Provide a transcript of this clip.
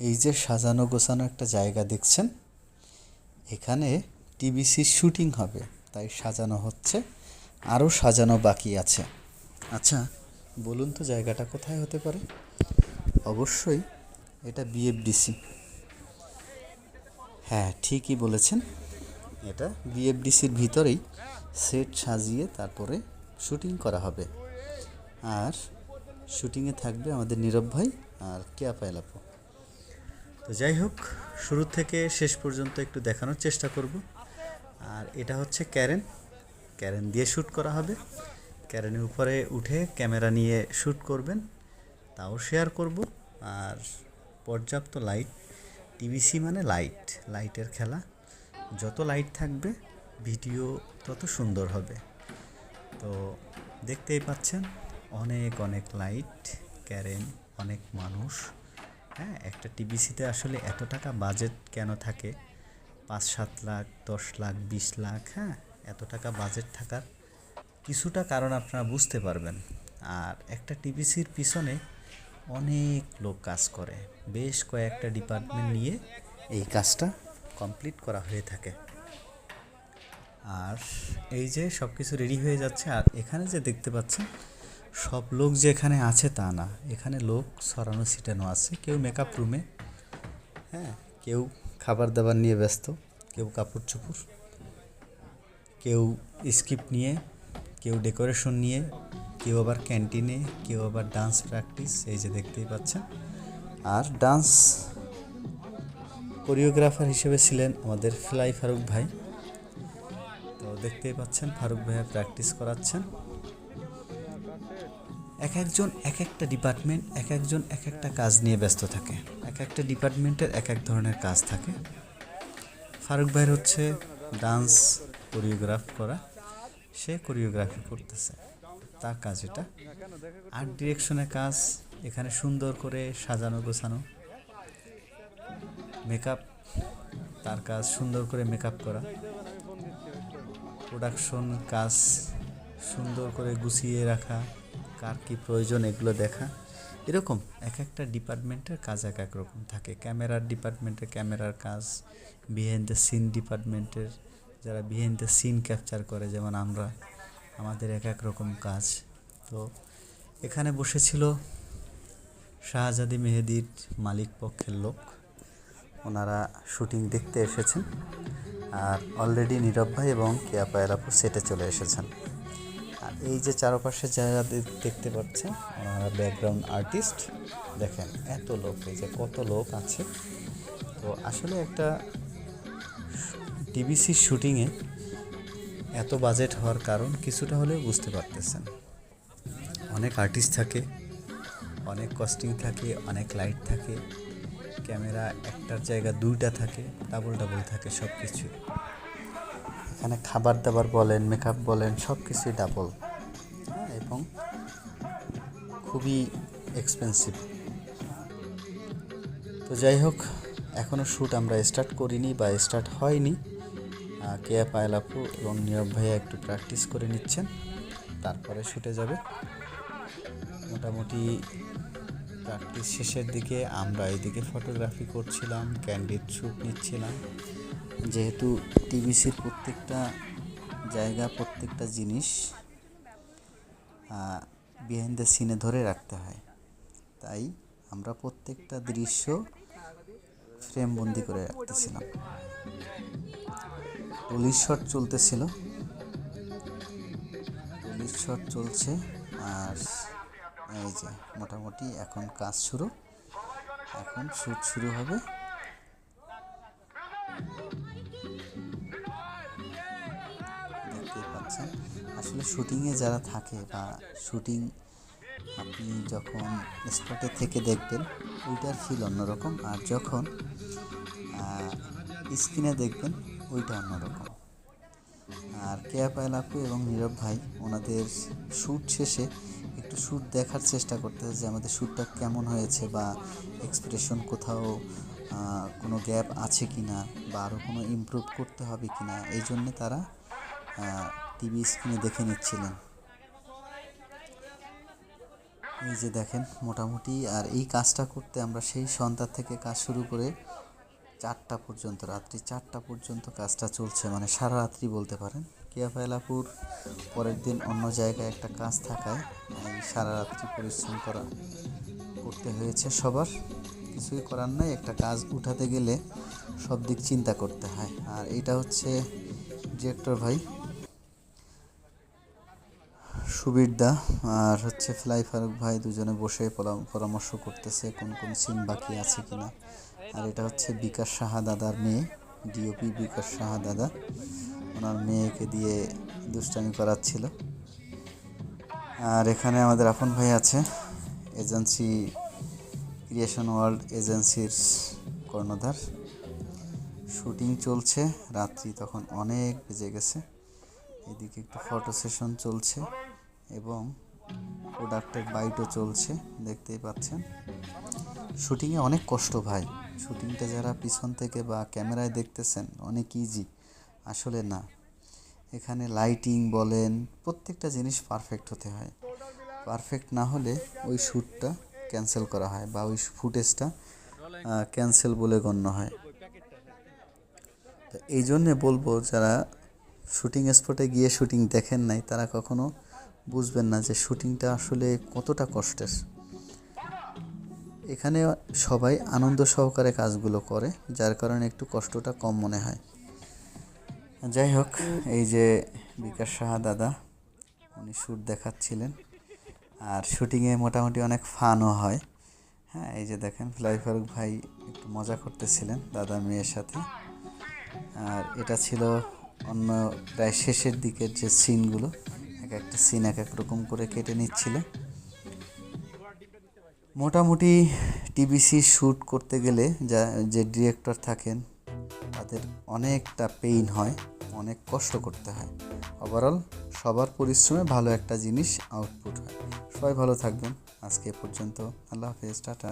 এই যে সাজানো গোছানো একটা জায়গা দেখছেন, এখানে টিবিসির শুটিং হবে, তাই সাজানো হচ্ছে আরও সাজানো বাকি আছে। আচ্ছা বলুন তো জায়গাটা কোথায় হতে পারে? অবশ্যই এটা বিএফডিসি হ্যাঁ ঠিকই বলেছেন, এটা বিএফডিসির ভিতরেই সেট সাজিয়ে তারপরে শুটিং করা হবে। আর শুটিংয়ে থাকবে আমাদের নীরব ভাই আর কেয়া পায়লাপো তো যাই হোক, শুরু থেকে শেষ পর্যন্ত একটু দেখানোর চেষ্টা করব। আর এটা হচ্ছে ক্যারেন। ক্যারেন দিয়ে শ্যুট করা হবে। ক্যারেনের উপরে উঠে ক্যামেরা নিয়ে শ্যুট করবেন। তাও শেয়ার করব। আর পর্যাপ্ত লাইট, টিভিসি মানে লাইট, লাইটের খেলা। যত লাইট থাকবে, ভিডিও তত সুন্দর হবে। তো দেখতেই পাচ্ছেন, অনেক অনেক লাইট, ক্যারেন, অনেক মানুষ। হ্যাঁ একটা টিভিসিতে আসলে এত টাকা বাজেট কেন থাকে? পাঁচ, সাত লাখ, দশ লাখ, বিশ লাখ হ্যাঁ এত টাকা বাজেট থাকার কিছুটা কারণ আপনারা বুঝতে পারবেন। আর একটা টিভিসির পিছনে অনেক লোক কাজ করে। বেশ কয়েকটা ডিপার্টমেন্ট নিয়ে এই কাজটা কমপ্লিট করা হয়ে থাকে। আর এই যে সব কিছু রেডি হয়ে যাচ্ছে, আর এখানে যে দেখতে পাচ্ছেন সব লোক যে এখানে আছে তা না। এখানে লোক সরানো ছিটানো আছে। কেউ মেকআপ রুমে হ্যাঁ কেউ খাবার দাবার নিয়ে ব্যস্ত, কেউ কাপড় চোপড় কেউ স্ক্রিপ্ট নিয়ে, কেউ ডেকোরেশন নিয়ে, কেউ আবার ক্যান্টিনে কেউ আবার ডান্স প্র্যাকটিস এই যে দেখতেই পাচ্ছেন। আর ডান্স কোরিওগ্রাফার হিসেবে ছিলেন আমাদের ফ্লাই ফারুক ভাই। তো দেখতেই পাচ্ছেন, ফারুক ভাইয়া প্র্যাকটিস করাচ্ছেন। এক একজন এক একটা ডিপার্টমেন্ট এক একজন এক একটা কাজ নিয়ে ব্যস্ত থাকে। এক একটা ডিপার্টমেন্টের এক এক ধরনের কাজ থাকে। ফারুক ভাইয়ের হচ্ছে ডান্স কোরিওগ্রাফ করা। সে কোরিওগ্রাফি করতেছে। তার কাজ এটা। আর্ট ডিরেকশনের কাজ, এখানে সুন্দর করে সাজানো, গোছানো। মেকআপ তার কাজ, সুন্দর করে মেকআপ করা। প্রোডাকশন কাজ, সুন্দর করে গুছিয়ে রাখা। কার কী প্রয়োজন এগুলো দেখা। এরকম এক একটা ডিপার্টমেন্টের কাজ এক এক রকম থাকে। ক্যামেরার ডিপার্টমেন্টের ক্যামেরার কাজ বিহাইন্ড দ্য সিন ডিপার্টমেন্টের যারা বিহাইন্ড দ্য সিন ক্যাপচার করে, যেমন আমরা, আমাদের এক এক রকম কাজ। তো এখানে বসেছিল শাহজাদি মেহেদির মালিক পক্ষের লোক। ওনারা শুটিং দেখতে এসেছেন। আর অলরেডি নীরব ভাই এবং কেয়া পায়রাপু সেটে চলে এসেছেন। আর এই যে চারপাশে যারা দেখতে পাচ্ছেন ওনারা ব্যাকগ্রাউন্ড আর্টিস্ট দেখেন এত লোক, এই যে কত লোক আছে। তো আসলে একটা টিভিসির শুটিংয়ে এত বাজেট হওয়ার কারণ কিছুটা হলেও বুঝতে পারতেছেন। অনেক আর্টিস্ট থাকে, অনেক কস্টিং থাকে, অনেক লাইট থাকে ক্যামেরা একটার জায়গা দুইটা থাকে ডাবল ডাবল থাকে সব কিছু এখানে খাবার দাবার বলেন মেকআপ বলেন সব কিছুই ডাবল হ্যাঁ এবং খুবই এক্সপেন্সিভ তো যাই হোক এখনও শ্যুট আমরা স্টার্ট করিনি বা স্টার্ট হয়নি। কেয়া পায়েল আপু এবং নীরব ভাইয়া একটু প্র্যাকটিস করে নিচ্ছেন, তারপরে শ্যুটে যাবে। মোটামুটি প্র্যাকটিস শেষের দিকে আমরা এইদিকে ফটোগ্রাফি করছিলাম ক্যান্ডিড শ্যুট নিচ্ছিলাম। যেহেতু টিভিসির প্রত্যেকটা জায়গা, প্রত্যেকটা জিনিস বিহাইন্ড দ্য সিনে ধরে রাখতে হয়। তাই আমরা প্রত্যেকটা দৃশ্য ফ্রেম বন্দি করে রাখতেছিলাম। পুলিশ শট চলতেছিল। পুলিশ শট চলছে আর এই যে, মোটামুটি এখন কাজ শুরু। এখন শ্যুট শুরু হবে। আসলে শুটিংয়ে যারা থাকে বা শুটিং আপনি যখন স্পটে থেকে দেখবেন, ওইটার ফিল অন্যরকম। আর যখন স্ক্রিনে দেখবেন, ওইটা অন্যরকম। আর কেয়া পায়েল আপু এবং নীরব ভাই, ওনাদের শ্যুট শেষে একটু শ্যুট দেখার চেষ্টা করতেছে যে আমাদের শ্যুটটা কেমন হয়েছে বা এক্সপ্রেশন কোথাও কোনো গ্যাপ আছে কি না বা আরও কোনো ইমপ্রুভ করতে হবে কি না এই জন্যে তারা টিভি স্ক্রিনে দেখে নিচ্ছিলেন এই যে দেখেন, মোটামুটি আর এই কাজটা করতে আমরা সেই সন্ধ্যা থেকে কাজ শুরু করে চারটা পর্যন্ত, রাত্রি চারটা পর্যন্ত কাজটা চলছে মানে সারা রাত্রি বলতে পারেন। কিয়া ফাইলাপুর পরের দিন অন্য জায়গায় একটা কাজ থাকায় সারা রাত্রি পরিশ্রম করা করতে হয়েছে সবার। কিছুই করার নাই, একটা কাজ উঠাতে গেলে সব দিক চিন্তা করতে হয়। আর এটা হচ্ছে ডিরেক্টর ভাই সুবীর দা আর হচ্ছে ফ্লাই ফারুক ভাই দুজনে বসে পরামর্শ করতেছে কোন কোন সিন বাকি আছে কিনা। আর এটা হচ্ছে বিকাশ সাহা দাদার মেয়ে ডিওপি বিকাশ সাহা দাদা। ওনার মেয়েকে দিয়ে দুষ্টামি করাচ্ছিল। আর এখানে আমাদের আপন ভাই আছে, এজেন্সি, ক্রিয়েশন ওয়ার্ল্ড এজেন্সির কর্ণধার। শুটিং চলছে, রাত্রি তখন অনেক বেজে গেছে। এদিকে একটু ফটো সেশন চলছে। এবং প্রোডাক্টের বাইটও চলছে, দেখতেই পাচ্ছেন। শুটিংয়ে অনেক কষ্ট ভাই। শুটিংটা যারা পিছন থেকে বা ক্যামেরায় দেখতেছেন, অনেক ইজি আসলে না। এখানে লাইটিং বলেন, প্রত্যেকটা জিনিস পারফেক্ট হতে হয়। পারফেক্ট না হলে ওই শ্যুটটা ক্যান্সেল করা হয় বা ওই ফুটেজটা ক্যান্সেল বলে গণ্য হয়। তো এই জন্যে বলব, যারা শুটিং স্পটে গিয়ে শুটিং দেখেন নাই, তারা কখনো বুঝবেন না যে শুটিংটা আসলে কতটা কষ্টের। এখানে সবাই আনন্দ সহকারে কাজগুলো করে, যার কারণে একটু কষ্টটা কম মনে হয়। যাই হোক, এই যে বিকাশ সাহা দাদা, উনি শ্যুট দেখাচ্ছিলেন। আর শুটিংয়ে মোটামুটি অনেক ফানও হয়। হ্যাঁ এই যে দেখেন, ফ্লাই ফারুক ভাই একটু মজা করতেছিলেন দাদা মেয়ের সাথে। আর এটা ছিল অন্য প্রায় শেষের দিকের যে সিনগুলো এক একটা সিন এক এক রকম করে কেটে নিচ্ছিল। মোটামুটি টিবিসি শ্যুট করতে গেলে যা, যে ডিরেক্টর থাকেন, তাদের অনেকটা পেইন হয়, অনেক কষ্ট করতে হয়। ওভারঅল সবার পরিশ্রমে ভালো একটা জিনিস আউটপুট হয়। সবাই ভালো থাকবেন। আজকে পর্যন্ত। আল্লাহ হাফেজ। টাটা।